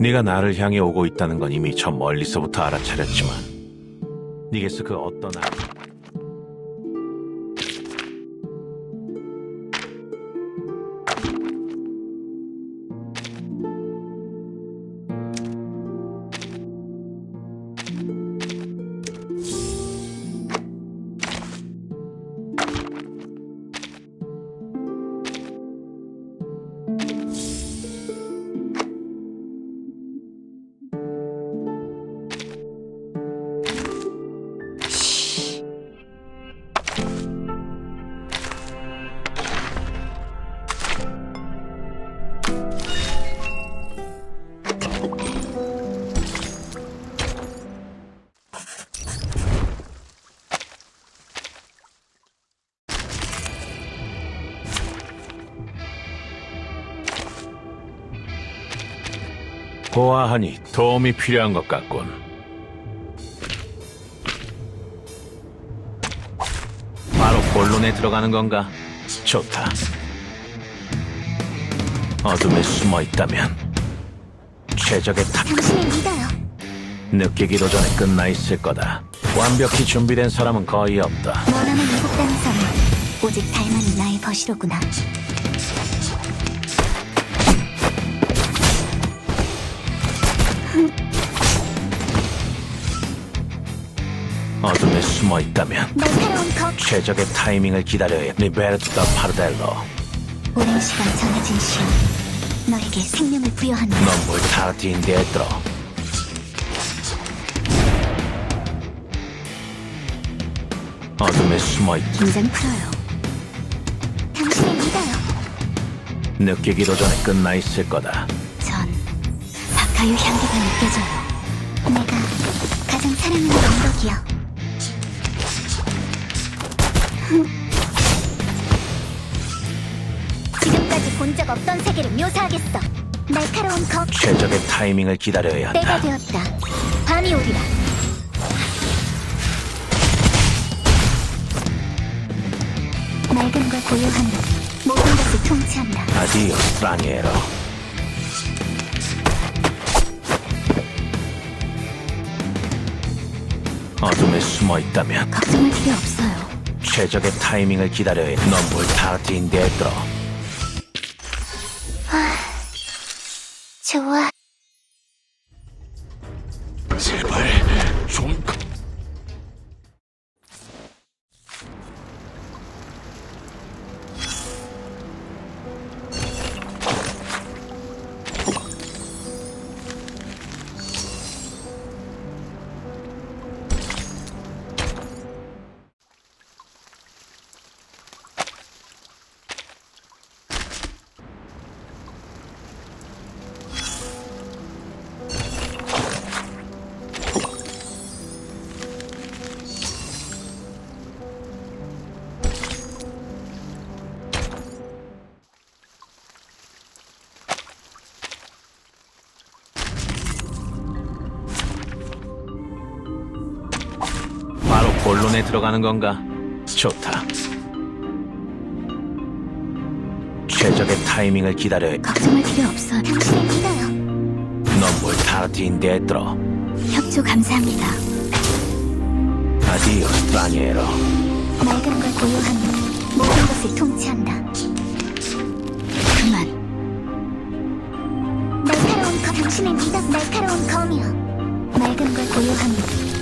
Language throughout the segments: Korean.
네가 나를 향해 오고 있다는 건 이미 저 멀리서부터 알아차렸지만 네게서 그 어떤 아 보아하니 도움이 필요한 것 같군. 바로 본론에 들어가는 건가? 좋다. 어둠에 숨어 있다면 최적의 탑 당신을 믿어요. 느끼기도 전에 끝나 있을 거다. 완벽히 준비된 사람은 거의 없다. 원하는 일곱 땅에서는 오직 달만이 나의 벗이로구나. 어둠에 숨어 있다면 컵. 최적의 타이밍을 기다려야 리베르토 다 파르델로. 오랜 시간 정해진 시험. 너에게 생명을 부여한다. 넌뭘 타르틴데에 들어. 어둠에 숨어 있 긴장 풀어요. 당신을 믿어요. 느끼기도 전에 끝나 있을 거다. 전 바카유 향기가 느껴져요. 내가 가장 사랑하는 언덕이요. 지금까지 본 적 없던 세계를 묘사하겠어. 날카로운 컵. 최적의 타이밍을 기다려야 때가 한다. 되었다. 밤이 오리라. 맑음과 고요함은 모든 것을 통치한다. 아디오 스트라니에로. 어둠에 숨어 있다면 걱정할 필요 없어요. 최적의 타이밍을 기다려야 넌뭘 타르틴데에 들어. 좋아. 본론에 들어가는 건가? 좋다. 최적의 타이밍을 기다려야 걱정할 필요 없어. 당신을 믿어요. 넌뭘 타르틴데에 들어. 협조 감사합니다. 아디오 스트라니에로. 맑음과 고요함은 모든 것을 통치한다. 그만. 날카로운 검 당신을 믿어 날카로운 검이여. 맑음과 고요함은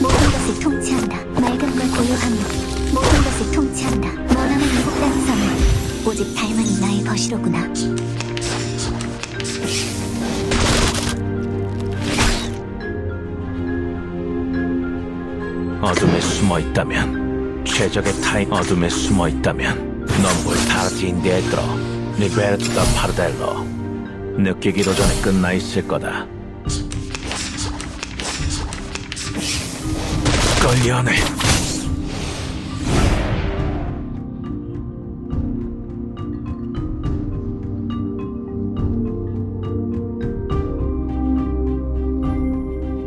모든 것을 통치한다. 맑음과 고요함은 모든 것을 통치한다. 원하는 일곱 땅에서는 오직 달만이 나의 벗이로구나. 어둠에 숨어 있다면 최적의 타임 어둠에 숨어 있다면 넌뭘 타르틴데에 들어 리베르토 다 파르델로 느끼기도 전에 끝나 있을 거다 걸려네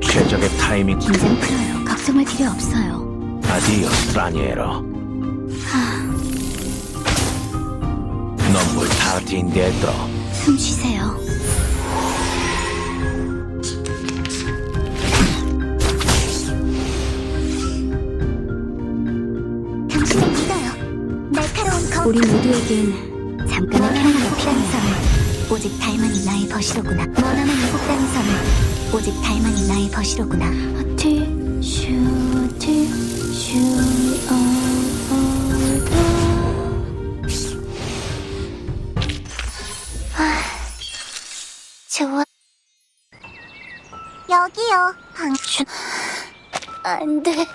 최적의 타이밍 긴장 풀어요. 걱정할 필요 없어요. 아디오 스트라니에로 넌뭘 타르틴데에 들어 숨 쉬세요. 우리 모두에겐 잠깐의 이국 필요해. 땅섬을 오직 달만이 나의 벗이로구나. 머나먼 이국 땅섬을 오직 달만이 나의 벗이로구나. 좋아. 여기요, 방춘. 안 돼.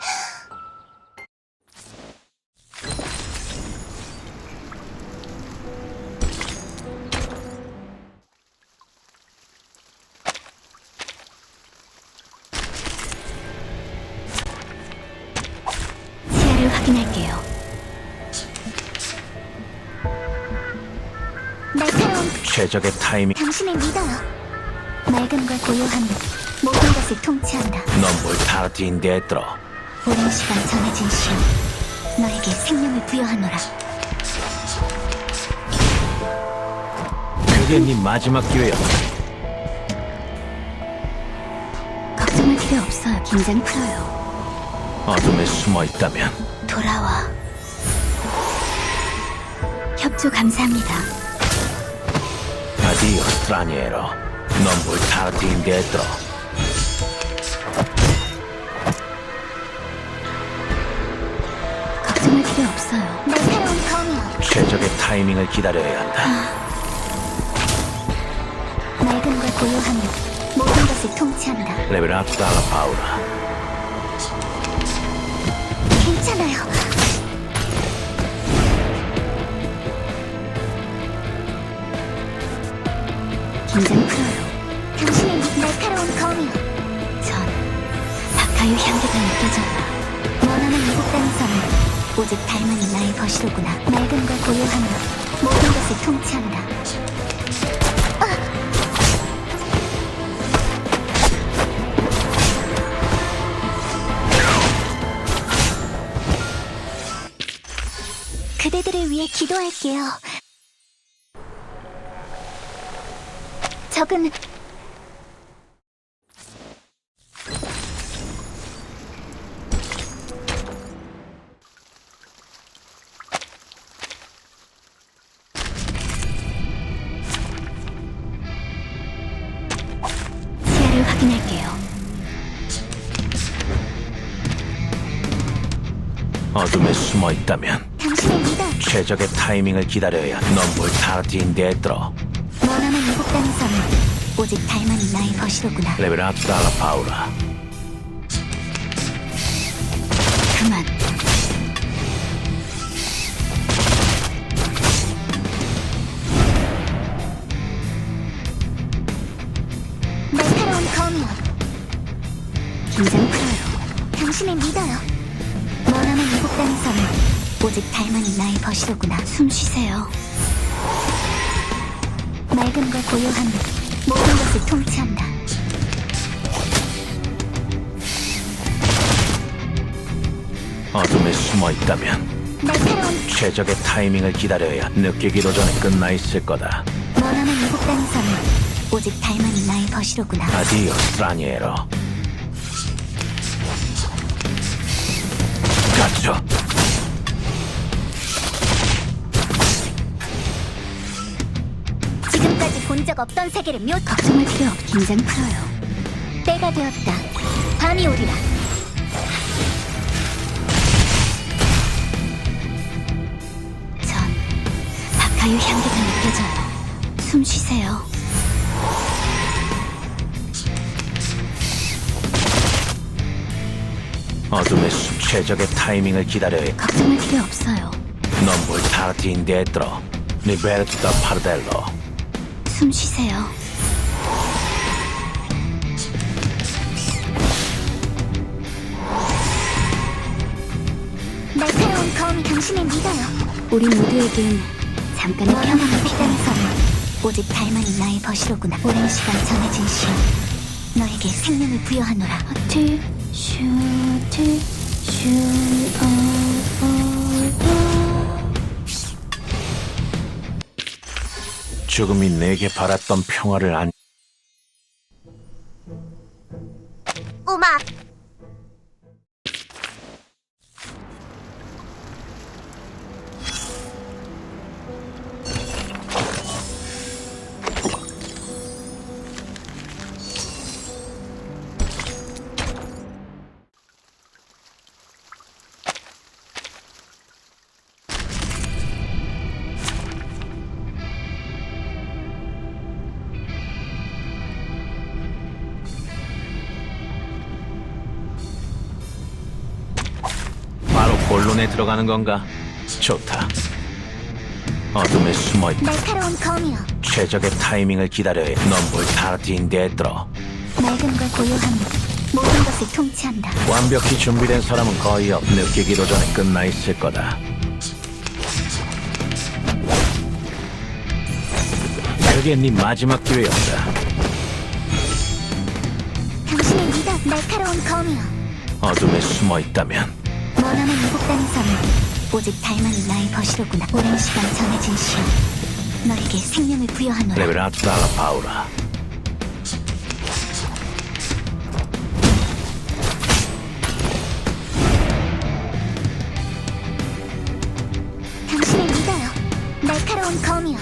최적의 타이밍 당신을 믿어요. 맑음과 고요함은 모든 것을 통치한다. 넌뭘 타르틴 데들어 오랜 시간 전해진 시험, 너에게 생명을 부여하노라. 그게 네 마지막 기회야 걱정할 필요 없어요. 긴장 풀어요. 어둠에 숨어 있다면 돌아와. 협조 감사합니다. 아디오 스트라니에로 넌뭘 타르틴 데들어 걱정할 필요 없어요. 날카로운 검이여, 최적의 타이밍을 기다려야 한다 맑음과 고요함은 모든 것을 통치한다. 레벨 업 달라 파우라 괜찮아요. 긴장 풀어요. 당신의 믿- 날카로운 검이여, 전 바카유 향기가 느껴져요. 원하는 이국 땅섬은 오직 달만이 나의 벗이로구나. 맑음과 고요함은 모든 것을 통치한다. 그대들을 위해 기도할게요. 적은 확인할게요. 어둠에 숨어 있다면 당신을 믿어. 최적의 타이밍을 기다려야 타르틴 데들어 원하는 이국 땅섬은 오직 달만이 나의 벗이로구나. 레벨 업 달라 파우라 그만. 날카로운 검이여, 긴장 풀어요. 당신을 믿어요. 원하는 이국 땅섬은 오직 달만이 나의 벗이로구나. 숨 쉬세요. 맑음과 고요함은 모든 것을 통치한다. 어둠에 숨어 있다면 날카로운 최적의 타이밍을 기다려야 느끼기도 전에 끝나 있을 거다 원하는 이국 땅섬은 오직 달만이 나의 벗이로구나. 아디오 스트라니에로 가죠 본 적 없던 세계를 묘 걱정할 필요 없. 긴장 풀어요. 때가 되었다. 밤이 오리라. 전 바카유 향기가 느껴져요. 숨 쉬세요. 어둠에 숨 최적의 타이밍을 기다려야 걱정할 필요 없어요. 넌뭘 타르틴 데들어 리베르토 다 파르델로 숨 쉬세요. 날카로운 당신을 믿어요. 우리 모두에겐 잠깐의 평화가 이국 필요해. 땅섬은 오직 달만이 나의 벗이로구나. 오랜 시간 전해진 시험, 너에게 생명을 부여하노라. 트, 슈, 트, 슈, 어, 어, 죽음이 내게 바랐던 평화를 안 꼬마 눈에 들어가는 건가? 좋다. 어둠에 숨어 있다. 날카로운 검이여. 최적의 타이밍을 기다려야 넌볼 타르틴 데들어. 맑은 걸 고요함으로 모든 것을 통치한다. 완벽히 준비된 사람은 거의 없. 느끼기도 전에 끝나 있을 거다. 그게 네 마지막 기회였다. 당신의 미덕 날카로운 검이여. 어둠에 숨어 있다면 머나먼 이국 땅에서는 오직 달만이 나의 것이로구나. 오랜 시간 정해진 시험. 너에게 생명을 부여하노라. 파우라 당신의 믿어요. 날카로운 검이여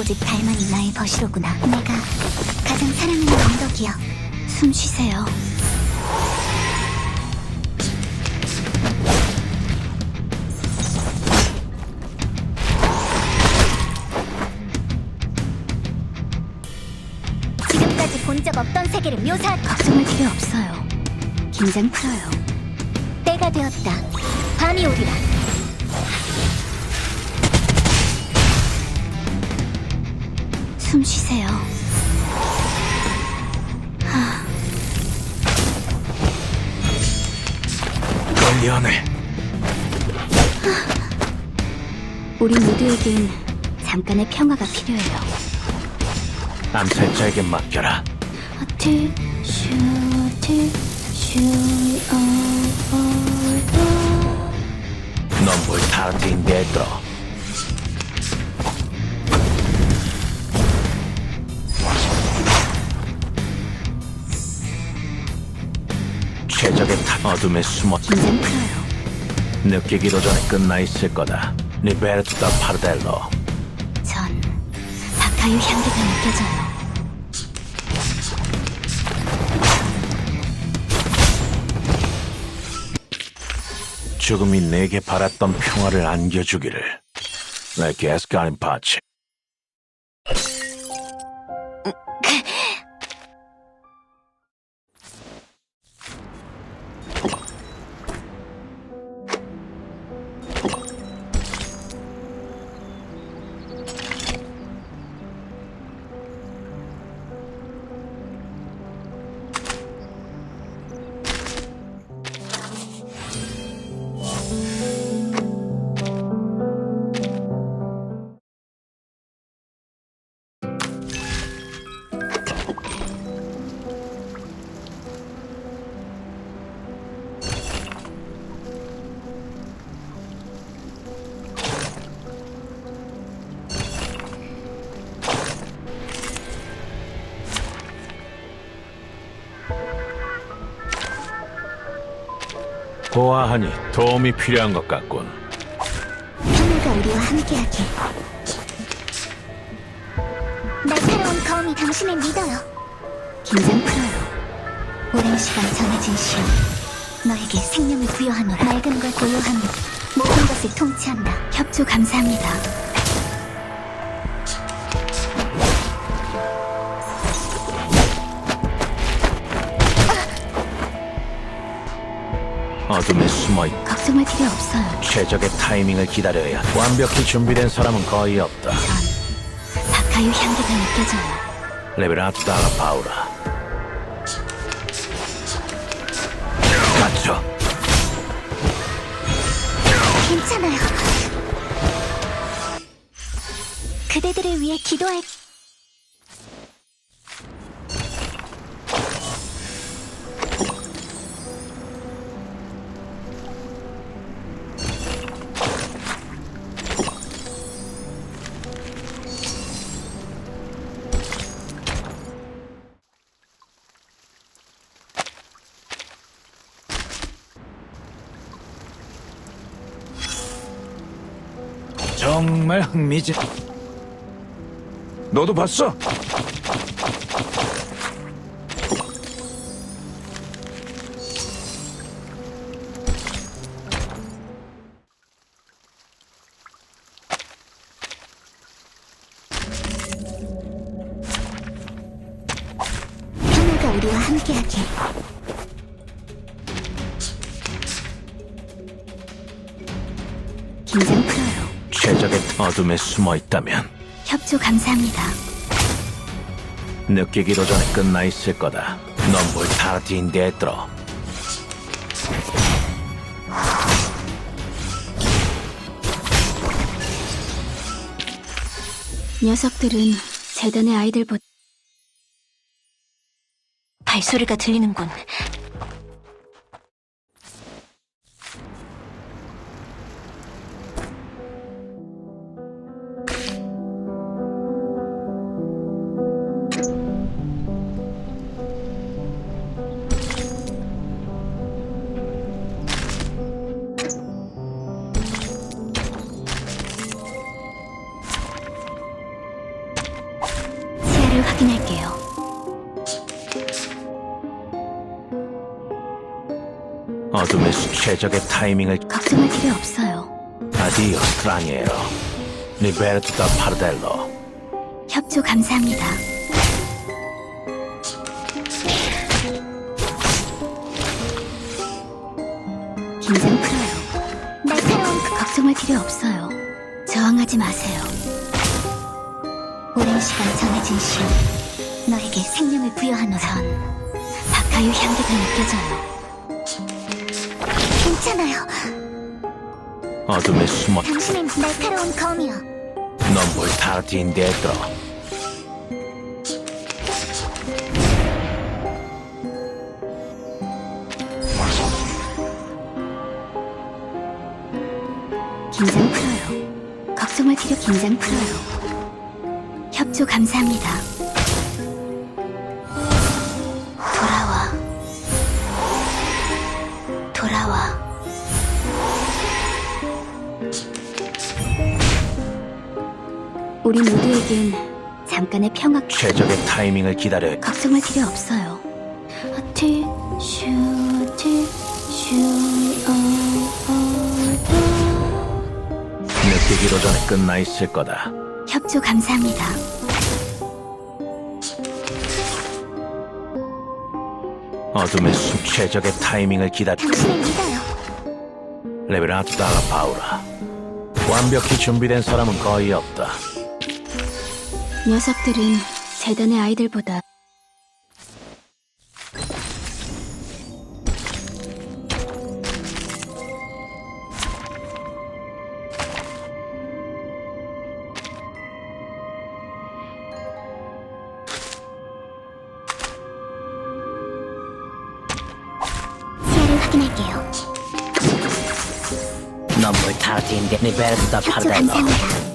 오직 달만이 나의 것이로구나 내가 가장 사랑하는 언덕이여 숨 쉬세요. 지금까지 본 적 없던 세계를 묘사할 걱정할 필요 없어요. 긴장 풀어요. 때가 되었다 밤이 오리라 숨 쉬세요. 걸리하네 우리 모두에겐 잠깐의 평화가 필요해요. 암살자에게 맡겨라. 어트 슈트 슈어 넌볼 타르틴 데들어 어둠에 숨어 긴장 풀어요. 느끼기도 전에 끝나 있을 거다 리베르토 다 파르델로 전 바카유 향기가 느껴져요. 죽음이 내게 바랐던 평화를 안겨주기를 내 게스가린 파치 보아하니 도움이 필요한 것 같군. 하늘과 우리와 함께하길. 날카로운 검이 당신을 믿어요. 긴장 풀어요. 오랜 시간 정해진 시험. 너에게 생명을 부여하노라 맑은 걸 고요함으로 모든 것을 통치한다. 협조 감사합니다. 어둠에 숨어있 걱정할 필요 없어요. 최적의 타이밍을 기다려야 완벽히 준비된 사람은 거의 없다. 전 바카유 향기가 느껴져요. 레벨 아트달라 파우라. 맞춰. 괜찮아요. 그대들을 위해 기도할 흥미진 너도 봤어? 어둠에 숨어 있다면 협조 감사합니다. 느끼기도 전에 끝나 있을 거다. Non vuoi tardi indietro. 녀석들은 재단의 아이들보다 발소리가 들리는군. 어둠의 수 최적의 타이밍을 걱정할 필요 없어요. 아디오 스트라니에로. 리베르토 다 파르델로. 협조 감사합니다. 긴장 풀어요. 날카로운 그 걱정할 필요 없어요. 저항하지 마세요. 오랜 시간 정해진 시간. 너에게 생명을 부여하노라. 전 바카유 향기가 느껴져요. 괜찮아요. 어둠에 숨어 당신은 날카로운 vuoi tardi indietro. 긴장 풀어요. 걱정할 필요 긴장 풀어요. 협조 감사합니다. 우리 모두에겐 잠깐의 평화 최적의 타이밍을 기다려. 걱정할 필요 없어요. 슈, 슈, 어, 어, 어. 느끼기도 전에 끝나 있을 거다. 협조 감사합니다. 어둠의 숨 최적의 타이밍을 기다려. 당신을 믿어요. 레베라토 달라 파우라. 완벽히 준비된 사람은 거의 없다. 녀석들은 재단의 아이들보다 시야를 확인할게요. Tardi in Liberto da 협조. 감사합니다.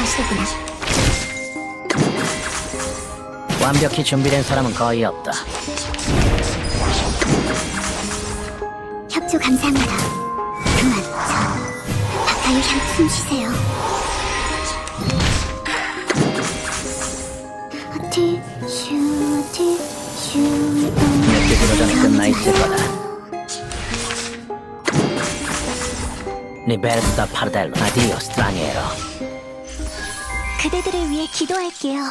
것이구나. 완벽히 준비된 사람은 거의 없다. 협조 감사합니다. 그만, 전. 바카유 향 숨 쉬세요. 티, 슈, 티, 슈, 느끼기도 전에 끝나 있을 거다. Liberto da Pardello. Addio, straniero. 그대들을 위해 기도할게요.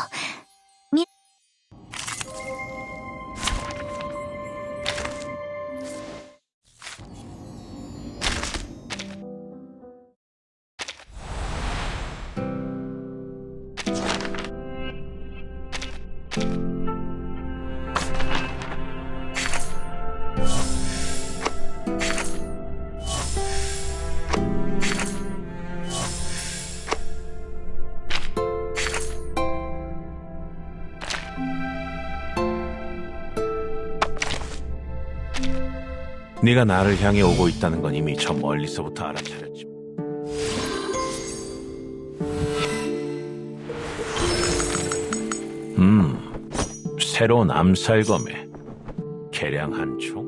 네가 나를 향해 오고 있다는 건 이미 저 멀리서부터 알아차렸지. 음, 새로운 암살검에 개량 한 총.